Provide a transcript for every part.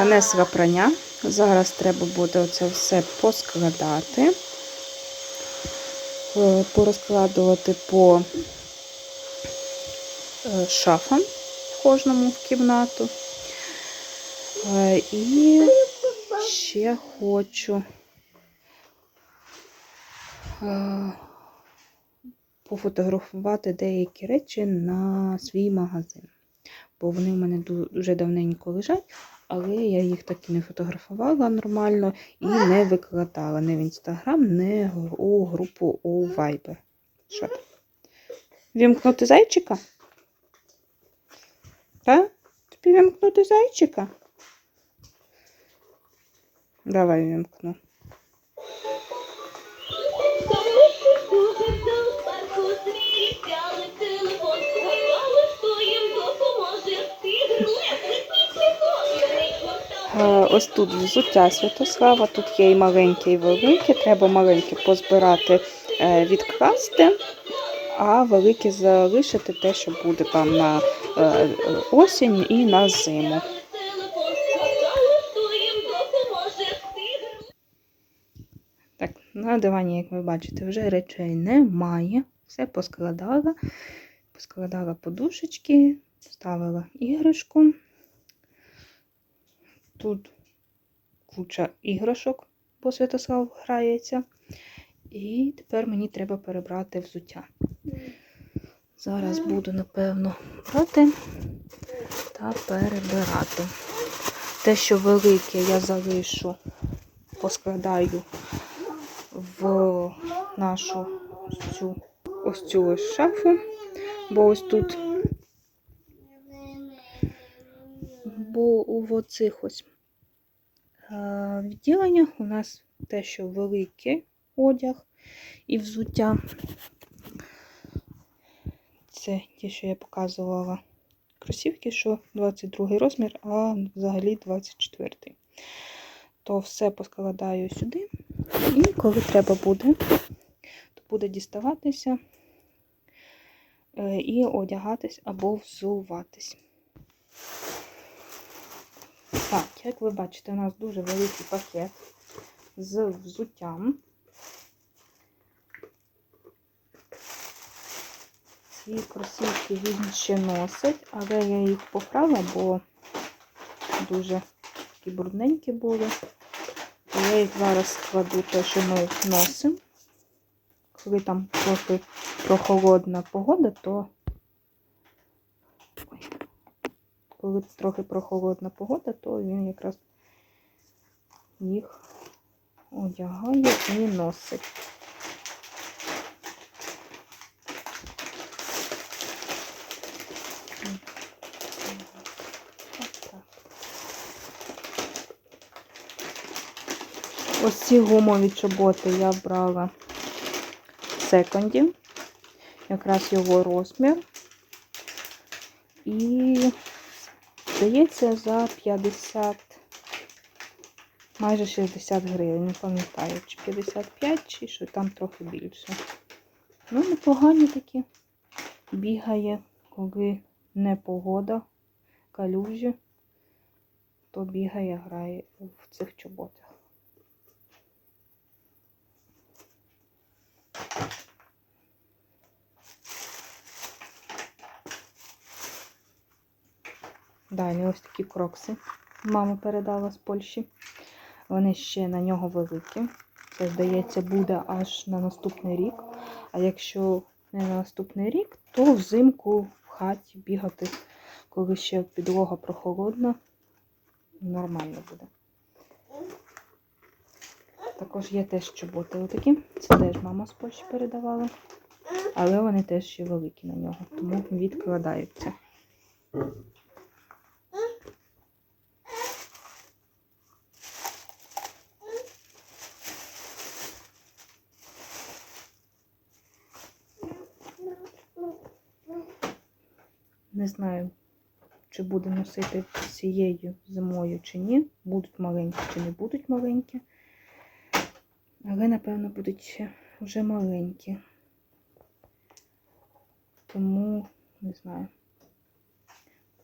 Занесла прання. Зараз треба буде оце все поскладати, е, порозкладувати по е, шафам кожному в кімнату. Е, І ще хочу пофотографувати деякі речі на свій магазин. Бо вони в мене дуже давненько лежать, але я їх так і не фотографувала нормально і не викладала ні в інстаграм, ні у групу у Viber. Що? Вімкнути зайчика? Так? Тобі вімкнути зайчика? Давай вімкну. Ось тут взуття Святослава, тут є і маленьке, і велике. Треба маленьке позбирати, е, відкласти, а велике залишити те, що буде там на е, е, осінь і на зиму. Так, на дивані, як ви бачите, вже речей немає. Все поскладала. Поскладала подушечки, ставила іграшку. Тут куча іграшок, бо Святослав грається. І тепер мені треба перебрати взуття. Зараз буду, напевно, брати та перебирати. Те, що велике, я залишу, поскладаю в нашу ось цю, ось цю ось шафу, бо ось тут, бо у оцих ось відділеннях у нас те, що великий одяг і взуття. Це ті, що я показувала кросівки, що 22 розмір, а взагалі 24. То все поскладаю сюди. І коли треба буде, то буде діставатися е, і одягатись або взуватись. Так, як ви бачите, у нас дуже великий пакет з взуттям. Ці кросівки він ще носить, але я їх поправила, бо дуже такі брудненькі були. Я їх зараз складу те, що ми носимо. Коли там трохи прохолодна погода, то коли трохи прохолодна погода, то він якраз їх одягає і носить. Ось ці гумові чоботи я брала в секонді. Якраз його розмір. І, здається, за 50, майже 60 гривень. Не пам'ятаю, чи 55, чи що там трохи більше. Ну, непогані такі. Бігає, коли не погода, калюжі, то бігає, грає в цих чоботах. Далі ось такі крокси. Мама передала з Польщі. Вони ще на нього великі. Це, здається, буде аж на наступний рік. А якщо не на наступний рік, то взимку в хаті бігати, коли ще підлога прохолодна, нормально буде. Також є теж чоботи отакі. Це теж мама з Польщі передавала. Але вони теж ще великі на нього, тому відкладаються. Не знаю, чи буду носити цією зимою чи ні. Будуть маленькі чи не будуть маленькі. Але, напевно, будуть вже маленькі. Тому не знаю.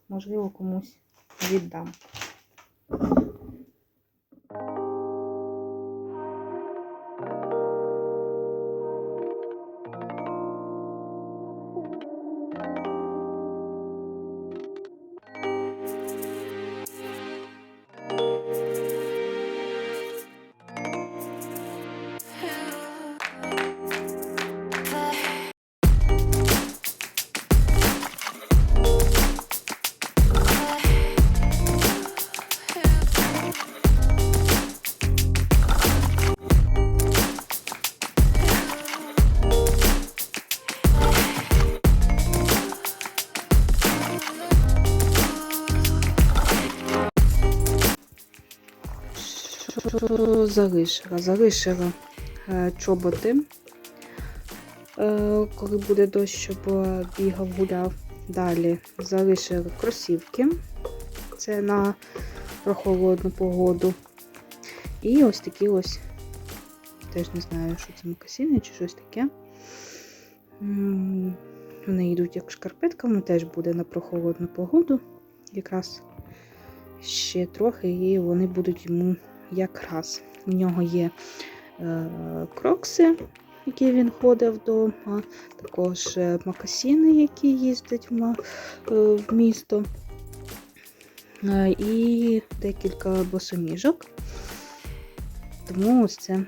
Можливо, комусь віддам. Що залишила? Залишила е, чоботи, е, коли буде дощ, щоб е, бігав, гуляв. Далі залишила кросівки. Це на прохолодну погоду. І ось такі ось, теж не знаю, що це макасини чи щось таке. Вони йдуть як шкарпетками, теж буде на прохолодну погоду. Якраз ще трохи, і вони будуть йому якраз. В нього є е, крокси, які він ходив вдома, також е, макасіни, які їздять в, е, місто. І декілька босоніжок. Тому ось це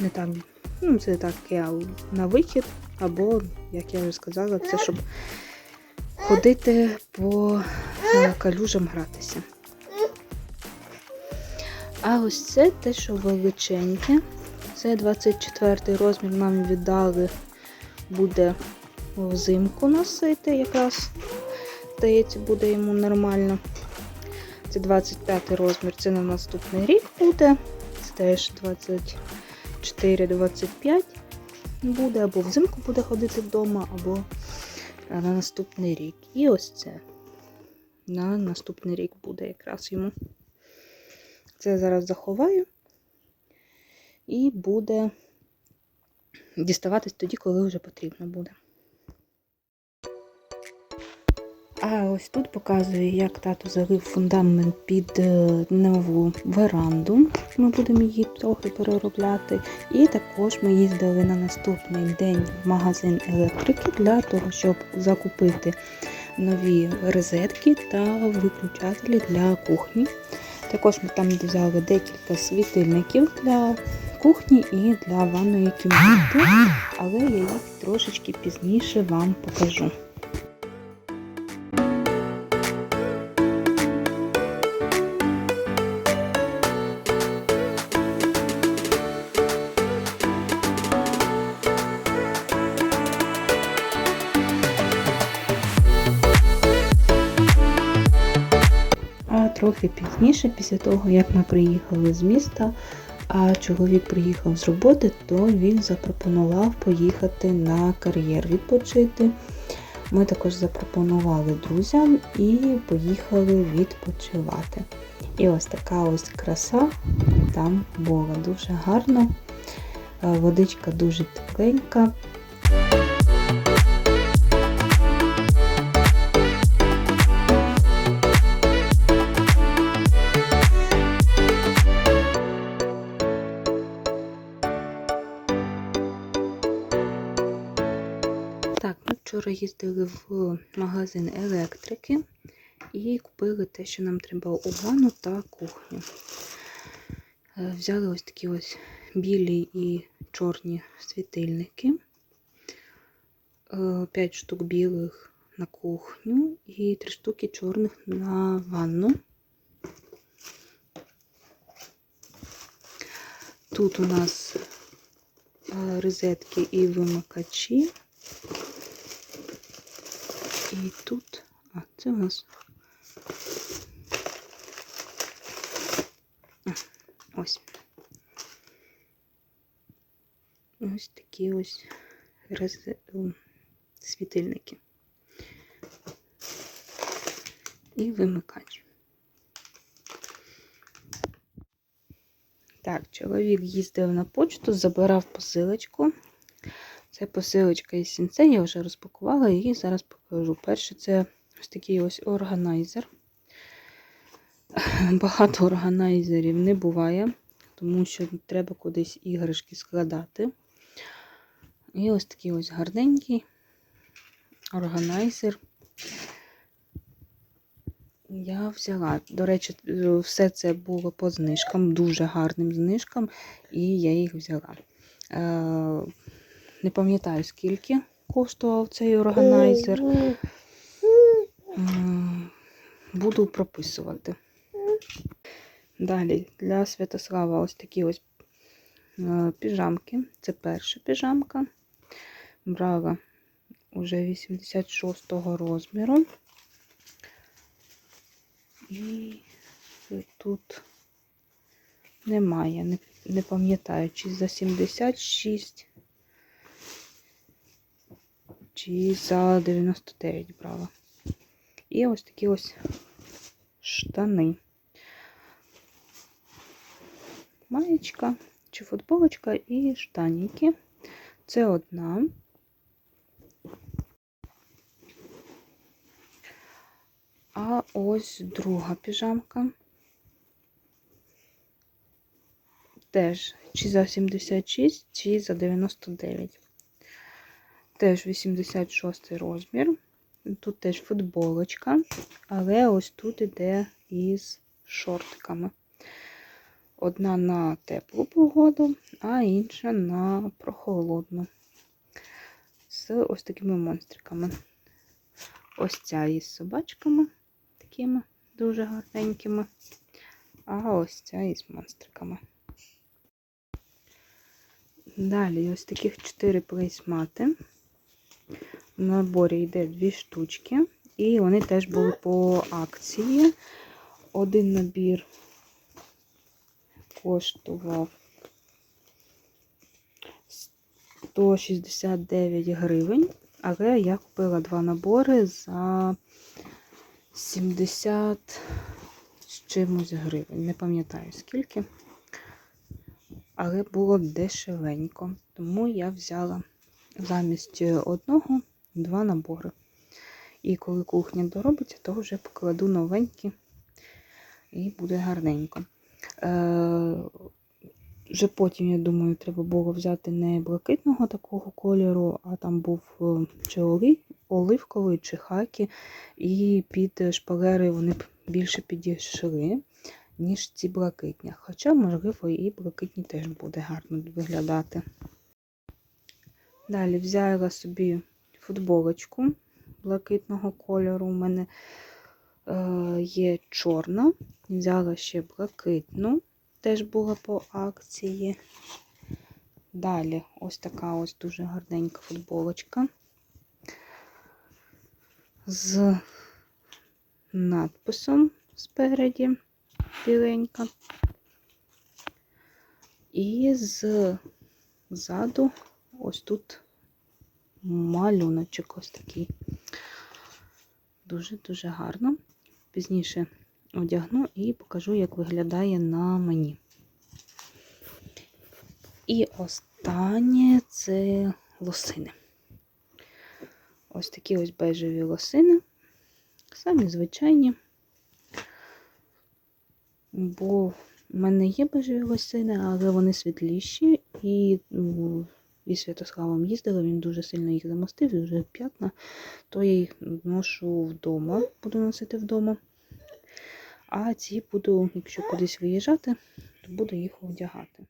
не так, ну, це таке на вихід, або, як я вже сказала, це щоб ходити по калюжам гратися. А ось це те, що величеньке. Це 24 розмір нам віддали, буде взимку носити, якраз здається, буде йому нормально. Це 25 розмір, це на наступний рік буде. Це теж 24-25 буде, або взимку буде ходити вдома, або на наступний рік. І ось це. На наступний рік буде якраз йому. Це зараз заховаю і буде діставатись тоді, коли вже потрібно буде. А ось тут показую, як тато залив фундамент під е, нову веранду. Ми будемо її трохи переробляти. І також ми їздили на наступний день в магазин електрики для того, щоб закупити нові розетки та виключателі для кухні. Також ми там взяли декілька світильників для кухні і для ванної кімнати, але я їх трошечки пізніше вам покажу. Пізніше, після того, як ми приїхали з міста, а чоловік приїхав з роботи, то він запропонував поїхати на кар'єр відпочити. Ми також запропонували друзям і поїхали відпочивати. І ось така ось краса там була дуже гарно. Е, Водичка дуже тепленька. Вчора їздили в магазин електрики і купили те, що нам треба у ванну та кухню. Е, Взяли ось такі ось білі і чорні світильники. 5 штук білих на кухню і 3 штуки чорних на ванну. Тут у нас е, розетки і вимикачі. І тут, а, це у нас. Ось. Ось такі ось роз... світильники. І вимикач. Так, чоловік їздив на почту, забирав посилочку. Це посилочка із сінце, я вже розпакувала і зараз покажу. Перше, це ось такий ось органайзер. багато органайзерів не буває, тому що треба кудись іграшки складати. І ось такий ось гарненький органайзер. Я взяла. До речі, е, все це було по знижкам, дуже гарним знижкам, і я їх взяла. Не пам'ятаю, скільки коштував цей органайзер. Буду прописувати. Далі для Святослава ось такі ось е, піжамки. Це перша піжамка. Брала уже 86-го розміру. І тут немає, не, не пам'ятаю, чи за 76, чи за 99 брала. І ось такі ось штани. Маєчка чи футболочка і штаніки. Це одна. А ось друга піжамка. Теж чи за 76, чи за 99. Теж 86 розмір. Тут теж футболочка, але ось тут іде із шортиками. Одна на теплу погоду, а інша на прохолодну. З ось такими монстриками. Ось ця із собачками, такими дуже гарненькими. А ось ця із монстриками. Далі ось таких 4 плейсмати. В наборі йде дві штучки, і вони теж були по акції. Один набір коштував 169 гривень, але я купила два набори за 70 з чимось гривень. Не пам'ятаю скільки, але було дешевенько, тому я взяла замість одного два набори. І коли кухня доробиться, то вже покладу новенькі і буде гарненько. Е, Вже потім, я думаю, треба було взяти не блакитного такого кольору, а там був е, чи оли- оливковий, чи хакі, і під шпалери вони б більше підійшли, ніж ці блакитні. Хоча, можливо, і блакитні теж буде гарно виглядати. Далі взяла собі футболочку блакитного кольору. У мене е, є чорна. Взяла ще блакитну, теж була по акції. Далі ось така ось дуже гарненька футболочка з надписом спереді біленька. І ззаду ось тут малюночок ось такий. Дуже-дуже гарно. Пізніше одягну і покажу, як виглядає на мені. І останнє це лосини. Ось такі ось бежеві лосини. Самі звичайні. Бо в мене є бежеві лосини, але вони світліші і ну, і Святославом їздила, він дуже сильно їх замостив, дуже п'ятна, то я їх ношу вдома, буду носити вдома. А ці буду, якщо кудись виїжджати, то буду їх одягати.